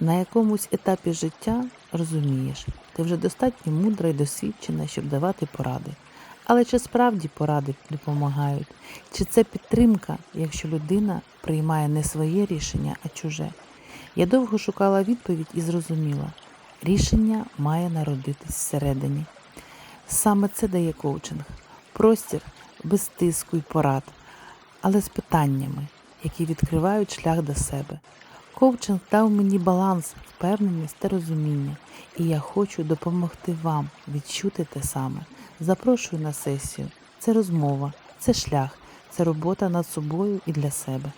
на якомусь етапі життя розумієш, ти вже достатньо мудра і досвідчена, щоб давати поради. Але чи справді поради допомагають? Чи це підтримка, якщо людина приймає не своє рішення, а чуже? Я довго шукала відповідь і зрозуміла, рішення має народитись всередині. Саме це дає коучинг, простір без тиску й порад, але з питаннями, які відкривають шлях до себе. Коучинг дав мені баланс, впевненість та розуміння, і я хочу допомогти вам відчути те саме. Запрошую на сесію. Це розмова, це шлях, це робота над собою і для себе.